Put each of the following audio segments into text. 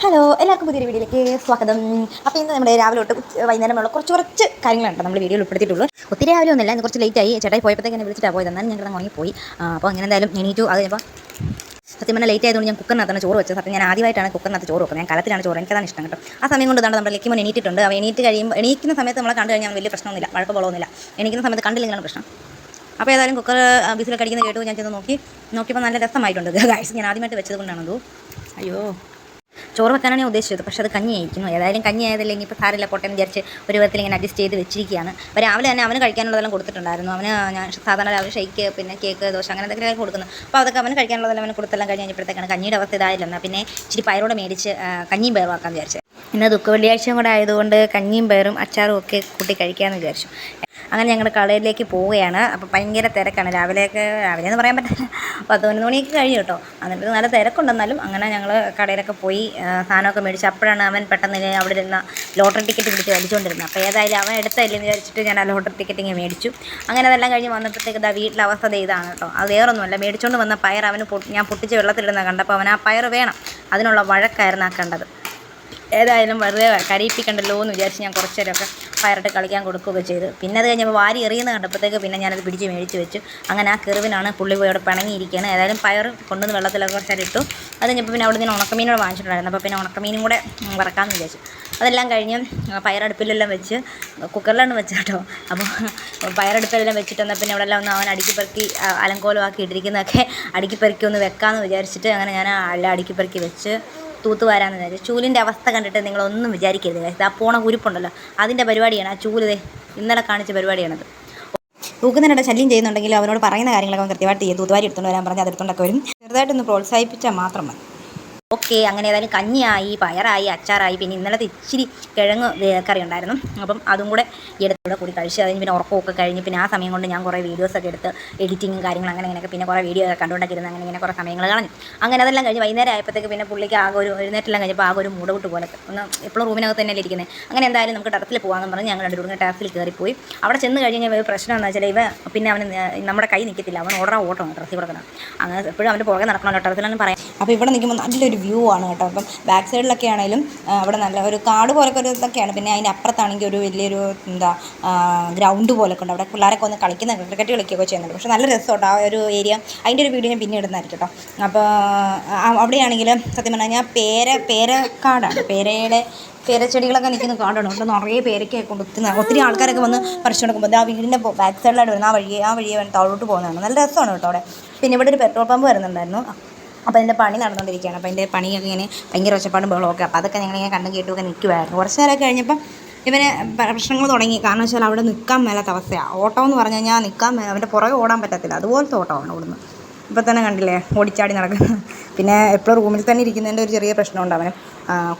Hello എല്ലാവർക്കും പുതിയൊരു വീഡിയോയിലേക്ക് സ്വാഗതം. അപ്പോൾ ഇന്ന് നമ്മുടെ രാവിലെ തൊട്ട് വൈകുന്നേരമുള്ള കുറച്ച് കുറച്ച് കാര്യങ്ങളുണ്ട് നമ്മൾ വീഡിയോയിൽ ഉൾപ്പെടുത്തിയിട്ടുള്ളൂ. ഒത്തിരി രാവിലെ ഒന്നുമില്ല ഇന്ന് കുറച്ച് ആയി. ചേട്ടായി പോയപ്പോഴത്തേക്ക് എന്നെ വിളിച്ചിട്ടാണ് പോയത്. എന്നാലും ഞങ്ങൾ അങ്ങോട്ട് പോയി അപ്പോൾ അങ്ങനെ എന്തായാലും എണീറ്റു. അത് കഴിഞ്ഞപ്പോൾ സത്യം പറഞ്ഞാൽ ലേറ്റ് ആയതുകൊണ്ട് ഞാൻ കുക്കറിനകത്താണ് ചോറ് വെച്ചത്. സത്യം ഞാൻ ആദ്യമായിട്ടാണ് കുക്കറിനകത്ത് ചോറ് വെക്കുന്നത്. ഞാൻ കലത്തിലാണ് ചോറ്. എനിക്കതാണ് ഇഷ്ടം കേട്ടോ. ആ സമയം കൊണ്ട് നമ്മുടെ ലക്കിമോൻ എണീറ്റിട്ടുണ്ട്. അവ എണീറ്റ് കഴിയുമ്പോൾ എണീക്കുന്ന സമയത്ത് നമ്മളെ കണ്ടു കഴിഞ്ഞാൽ വലിയ പ്രശ്നമൊന്നുമില്ല. വഴക്ക് പോളൊന്നുമില്ല എണീക്കുന്ന സമയത്ത് കണ്ടില്ലെങ്കിലാണ് പ്രശ്നം. അപ്പോൾ ഏതായാലും കുക്കർ ബിസിലൊക്കെ അടിക്കുന്ന കേട്ടു. ഞാൻ ചെന്ന് നോക്കി. നോക്കിയപ്പോൾ നല്ല രസമായിട്ടുണ്ട്. ഗൈസ് ഞാൻ ആദ്യമായിട്ട് വെച്ചത് കൊണ്ടാണത് അയ്യോ. ചോറ് വെക്കാനാണ് ഉദ്ദേശിച്ചത്. പക്ഷേ അത് കഞ്ഞി ആയിരിക്കുന്നു ഏതായാലും കഞ്ഞി ആയതല്ലെങ്കിൽ ഇപ്പോൾ സാറില്ല പോട്ടെ എന്ന് വിചാരിച്ച് ഒരു വിധത്തിൽ ഇങ്ങനെ അഡ്ജസ്റ്റ് ചെയ്ത് വെച്ചിരിക്കുകയാണ്. അപ്പോൾ രാവിലെ തന്നെ അവന് കഴിക്കാനുള്ളതെല്ലാം കൊടുത്തിട്ടുണ്ടായിരുന്നു. അവന് ഞാൻ സാധാരണ രാവിലെ ഷേക്ക് പിന്നെ കേക്ക് ദോശ അങ്ങനെ എന്തെങ്കിലും കൊടുക്കുന്നു. അപ്പോൾ അതൊക്കെ അവന് കഴിക്കാനുള്ളതെല്ലാം അവന് കൊടുത്തെല്ലാം കഴിഞ്ഞ് കഴിഞ്ഞപ്പോഴത്തേക്കാണ് കഞ്ഞിയുടെ അവസ്ഥ ഇതായില്ല. എന്നാൽ പിന്നെ ഇച്ചിരി പയറോട് മേടിച്ച് കഞ്ഞിയും പയറുമാക്കാമെന്ന് വിചാരിച്ചത് ഇന്ന് ദുഃഖ വെള്ളിയാഴ്ചയും കൂടെ ആയതുകൊണ്ട് കഞ്ഞിയും പയറും അച്ചാറും ഒക്കെ കൂട്ടി കഴിക്കാമെന്ന് വിചാരിച്ചു. അങ്ങനെ ഞങ്ങൾ കടയിലേക്ക് പോവുകയാണ്. അപ്പോൾ ഭയങ്കര തിരക്കാണ്. രാവിലെയൊക്കെ രാവിലെ എന്ന് പറയാൻ പറ്റില്ല. പതിനൊന്ന് മണിയൊക്കെ കഴിഞ്ഞു കേട്ടോ. എന്നിട്ട് നല്ല തിരക്കുണ്ടെന്നാലും അങ്ങനെ ഞങ്ങൾ കടയിലൊക്കെ പോയി സാധനമൊക്കെ മേടിച്ച് അപ്പോഴാണ് അവൻ പെട്ടെന്ന് അവിടെ ഇരുന്ന ലോട്ടറി ടിക്കറ്റ് പിടിച്ച് വലിച്ചുകൊണ്ടിരുന്നത് അപ്പോൾ ഏതായാലും അവൻ എടുത്തല്ലേ എന്ന് വിചാരിച്ചിട്ട് ഞാൻ ആ ലോട്ടറി ടിക്കറ്റ് ഇങ്ങനെ മേടിച്ചു. അങ്ങനെ അതെല്ലാം കഴിഞ്ഞ് വന്നപ്പോഴത്തേക്ക് ഇതാ വീട്ടിലെ അവസ്ഥ ഇതാണ് കേട്ടോ. അത് വേറൊന്നുമല്ല. മേടിച്ചുകൊണ്ട് വന്ന പയർ അവന് ഞാൻ പൊട്ടിച്ച് വെള്ളത്തിലിടുന്ന കണ്ടപ്പോൾ അവൻ ആ പയർ വേണം. അതിനുള്ള വഴക്കായിരുന്നു ആ കണ്ടത്. ഏതായാലും വെറുതെ കരയിപ്പിക്കണ്ടല്ലോ എന്ന് വിചാരിച്ച് ഞാൻ കുറച്ച് നേരമൊക്കെ പയറിട്ട് കളിക്കാൻ കൊടുക്കുകയൊക്കെ ചെയ്തു. പിന്നെ അത് കഴിഞ്ഞപ്പോൾ വാരി എറിയുന്ന കണ്ടപ്പോഴത്തേക്ക് പിന്നെ ഞാനത് പിടിച്ച് മേടിച്ച് വെച്ചു. അങ്ങനെ ആ കെറിവിനാണ് പുള്ളി പോയി അവിടെ പിണങ്ങിയിരിക്കുകയാണ് ഏതായാലും പയർ കൊണ്ടുവന്ന് വെള്ളത്തിലൊക്കെ കുറച്ച് നേരം ഇട്ടു. അത് കഴിഞ്ഞപ്പോൾ പിന്നെ അവിടെ നിന്ന് ഉണക്കമീനോട് വാങ്ങിച്ചിട്ടുണ്ടായിരുന്നു. അപ്പോൾ പിന്നെ ഉണക്കമീനും കൂടെ വറക്കാമെന്ന് വിചാരിച്ചു. അതെല്ലാം കഴിഞ്ഞ് പയറടുപ്പിലെല്ലാം വെച്ച് കുക്കറിലാണ് വെച്ചത് കേട്ടോ അപ്പോൾ പയറടുപ്പിലെല്ലാം വെച്ചിട്ട് എന്നാൽ പിന്നെ അവിടെ എല്ലാം ഒന്ന് അവൻ അടുക്കി പെറുക്കി അലങ്കോലമാക്കി ഇട്ടിരിക്കുന്നതൊക്കെ അടുക്കി പെറുക്കി ഒന്ന് വെക്കാമെന്ന് വിചാരിച്ചിട്ട് അങ്ങനെ ഞാൻ എല്ലാം അടുക്കി പെറുക്കി വെച്ച് തൂത്തുവാരാന്ന് വിചാരിച്ചു. ചൂലിന്റെ അവസ്ഥ കണ്ടിട്ട് നിങ്ങളൊന്നും വിചാരിക്കരുത് guys. ആ പോണ കുരിപ്പുണ്ടല്ലോ. അതിന്റെ പരിപാടിയാണ് ആ ചൂൽ ഇന്നലെ കാണിച്ച പരിപാടിയാണത്. തൂക്കുന്നതിനിടെ ശല്യം ചെയ്യുന്നുണ്ടെങ്കിൽ അവനോട് പറയുന്ന കാര്യങ്ങളൊക്കെ കൃത്യമായിട്ട് തൂത്തുവാരി എടുത്തുകൊണ്ട് വരാൻ പറഞ്ഞ് അതെടുത്തുകൊണ്ടൊക്കെ വരും. ചെറുതായിട്ടൊന്ന് പ്രോത്സാഹിപ്പിച്ചാൽ മാത്രം മതി. ഓക്കെ അങ്ങനെ ഏതായാലും കഞ്ഞിയായി പയറായി അച്ചാറായി പിന്നെ ഇന്നലത്തെ ഇച്ചിരി കിഴങ്ങ് കറി ഉണ്ടായിരുന്നു അപ്പം അതും കൂടെ എടുത്തൂടെ കൂടി കഴിച്ച് അതിന് പിന്നെ ഉറക്കമൊക്കെ കഴിഞ്ഞ് പിന്നെ ആ സമയം കൊണ്ട് ഞാൻ കുറേ വീഡിയോസൊക്കെ എടുത്ത് എഡിറ്റിങ്ങും കാര്യങ്ങളും അങ്ങനെ ഇങ്ങനെയൊക്കെ പിന്നെ കുറേ വീഡിയോ ഒക്കെ കണ്ടുകൊണ്ടൊക്കെ അങ്ങനെ ഇങ്ങനെ കുറേ സമയങ്ങൾ കളഞ്ഞു. അങ്ങനെ അതെല്ലാം കഴിഞ്ഞ് വൈകുന്നേരം ആയപ്പോഴത്തേക്ക് പിന്നെ പുള്ളിക്ക് ആകെ ഒരു എഴുന്നേറ്റെല്ലാം കഴിഞ്ഞപ്പോൾ ആകെ ഒരു മൂടവിട്ട് പോലെ. ഒന്ന് എപ്പോഴും റൂമിനകത്ത് തന്നെ ഇരിക്കുന്നത്. അങ്ങനെ എന്തായാലും നമുക്ക് ടെറസിൽ പോകാമെന്ന് പറഞ്ഞ് ഞങ്ങൾ രണ്ട് കൂടെ ടെറസിൽ കയറിപ്പോയി. അവിടെ ചെന്ന് കഴിഞ്ഞ് കഴിഞ്ഞാൽ ഒരു പ്രശ്നം എന്ന് വെച്ചാൽ ഇവ പിന്നെ അവന് നമ്മുടെ കൈ നിൽക്കത്തില്ല അവൻ ഓടാ ഓട്ടമാണ് ടെറസിൽ കൊടുക്കണം അങ്ങനെ എപ്പോഴും അവന്റെ പുറകെ നടക്കണമല്ലോ ടെറസിലൊന്നും പറയാം അപ്പോൾ ഇവിടെ നിൽക്കുമ്പോൾ നല്ലൊരു വ്യൂ ആണ് കേട്ടോ. അപ്പം ബാക്ക് സൈഡിലൊക്കെ ആണെങ്കിലും അവിടെ നല്ല ഒരു കാട് പോലൊക്കെ ഒരു ഇതൊക്കെയാണ്. പിന്നെ അതിന്റെ അപ്പുറത്താണെങ്കിൽ ഒരു വലിയൊരു എന്താ ഗ്രൗണ്ട് പോലൊക്കെ ഉണ്ട്. അവിടെ പിള്ളേരൊക്കെ ഒന്ന് കളിക്കുന്ന ക്രിക്കറ്റ് കളിക്കുകയൊക്കെ ചെയ്യുന്നുണ്ട്. പക്ഷേ നല്ല രസമുണ്ട് ആ ഒരു ഏരിയ അതിന്റെ ഒരു വീഡിയോ ഞാൻ പിന്നെ ഇടുന്നതായിരിക്കും കേട്ടോ. അപ്പോൾ അവിടെയാണെങ്കിൽ സത്യം പറഞ്ഞാൽ കഴിഞ്ഞാൽ പേര പേരക്കാടാണ്. പേരയുടെ പേരച്ചെടികളൊക്കെ നിൽക്കുന്ന കാടാണ്. അവിടെ നിറയെ പേരൊക്കെ കൊണ്ട് ഒത്തിരി ഒത്തിരി ആൾക്കാരൊക്കെ വന്ന് പറിച്ചു കൊടുക്കുമ്പോൾ ആ വീടിന്റെ ബാക്ക് സൈഡിലായിട്ട് വരുന്നത് ആ വഴിയെ ആ വഴിയെ താഴോട്ട് പോകുന്നതാണ്. നല്ല രസമാണ് കേട്ടോ അവിടെ. പിന്നെ ഇവിടെ ഒരു പെട്രോൾ പമ്പ് വരുന്നുണ്ടായിരുന്നു. അപ്പോൾ അതിന്റെ പണി നടന്നുകൊണ്ടിരിക്കുകയാണ് അപ്പോൾ അതിന്റെ പണിയൊക്കെ ഇങ്ങനെ ഭയങ്കര ഒച്ചപ്പാടും ബഹളമൊക്കെ അപ്പോൾ അതൊക്കെ ഞങ്ങളിങ്ങനെ കണ്ടും കേട്ടുമൊക്കെ നിൽക്കുമായിരുന്നു കുറച്ച് നേരമൊക്കെ കഴിഞ്ഞപ്പോൾ ഇവന് പ്രശ്നങ്ങൾ തുടങ്ങി. കാരണം വെച്ചാൽ അവിടെ നിൽക്കാൻ മേലാത്ത അവസ്ഥയാണ് ഓട്ടോ എന്ന് പറഞ്ഞു കഴിഞ്ഞാൽ നിൽക്കാൻ മേല. അവന്റെ പുറകെ ഓടാൻ പറ്റത്തില്ല. അതുപോലത്തെ ഓട്ടമാണ് ഓടുന്നത്. ഇപ്പോൾ തന്നെ കണ്ടില്ലേ? ഓടിച്ചാടി നടക്കുന്നത് പിന്നെ എപ്പോഴും റൂമിൽ തന്നെ ഇരിക്കുന്നതിന്റെ ഒരു ചെറിയ പ്രശ്നമുണ്ട് അവന്.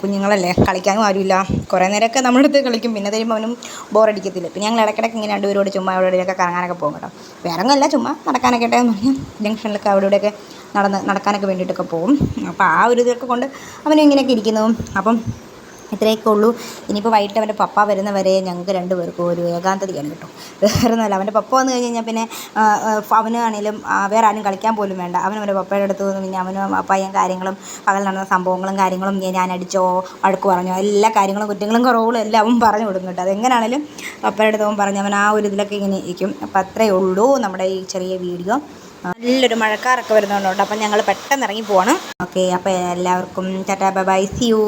കുഞ്ഞുങ്ങളല്ലേ? കളിക്കാനും ആരുമില്ല. കുറേ നേരമൊക്കെ നമ്മുടെ അടുത്ത് കളിക്കും. പിന്നെ തരുമ്പോൾ അവനും ബോറടിക്കത്തില്ല. പിന്നെ ഞങ്ങൾ ഇടയ്ക്കിടയ്ക്ക് ഇങ്ങനെ രണ്ടുപേരോട് ചുമ്മാ അവിടെ ഇവിടെയൊക്കെ കറങ്ങാനൊക്കെ പോകും കേട്ടോ. വേറെ ഒന്നുമല്ല. ചുമ്മാ നടക്കാനൊക്കെ ഇട്ടെന്ന് പറഞ്ഞാൽ ജംഗ്ഷനിലൊക്കെ അവിടെ ഇവിടെയൊക്കെ നടന്ന് നടക്കാനൊക്കെ വേണ്ടിയിട്ടൊക്കെ പോകും അപ്പോൾ ആ ഒരു ഇതൊക്കെ കൊണ്ട് അവനും ഇങ്ങനെയൊക്കെ ഇരിക്കുന്നു. അപ്പം ഇത്രയൊക്കെ ഉള്ളൂ. ഇനിയിപ്പോൾ വൈകിട്ട് അവന്റെ പപ്പ വരുന്നവരെ ഞങ്ങൾക്ക് രണ്ടുപേർക്കും ഒരു ഏകാന്തതയാണ് കേട്ടോ. വേറെ ഒന്നുമല്ല അവന്റെ പപ്പ വന്നു കഴിഞ്ഞ് കഴിഞ്ഞാൽ പിന്നെ അവനാണെങ്കിലും വേറെ ആരും കളിക്കാൻ പോലും വേണ്ട. അവനും അവന്റെ പപ്പയുടെ അടുത്ത് വന്ന് പിന്നെ അവനും അപ്പയും കാര്യങ്ങളും പകൽ നടന്ന സംഭവങ്ങളും കാര്യങ്ങളും ഞാൻ അടിച്ചോ വഴക്ക് പറഞ്ഞോ എല്ലാ കാര്യങ്ങളും കുറ്റങ്ങളും കുറവുകളും എല്ലാം അവൻ പറഞ്ഞു കൊടുക്കും കേട്ടോ. അതെങ്ങനെയാണെങ്കിലും പപ്പയുടെ അടുത്ത് അവൻ പറഞ്ഞു അവൻ ആ ഒരു ഇതിലൊക്കെ ഇങ്ങനെ ഇരിക്കും. അപ്പോൾ അത്രയേ ഉള്ളൂ നമ്മുടെ ഈ ചെറിയ വീഡിയോ. നല്ലൊരു മഴക്കാറൊക്കെ വരുന്നുണ്ട് അപ്പം ഞങ്ങൾ പെട്ടെന്ന് ഇറങ്ങി പോകണം ഓക്കെ അപ്പോൾ എല്ലാവർക്കും ടാറ്റാ ബൈ സി യു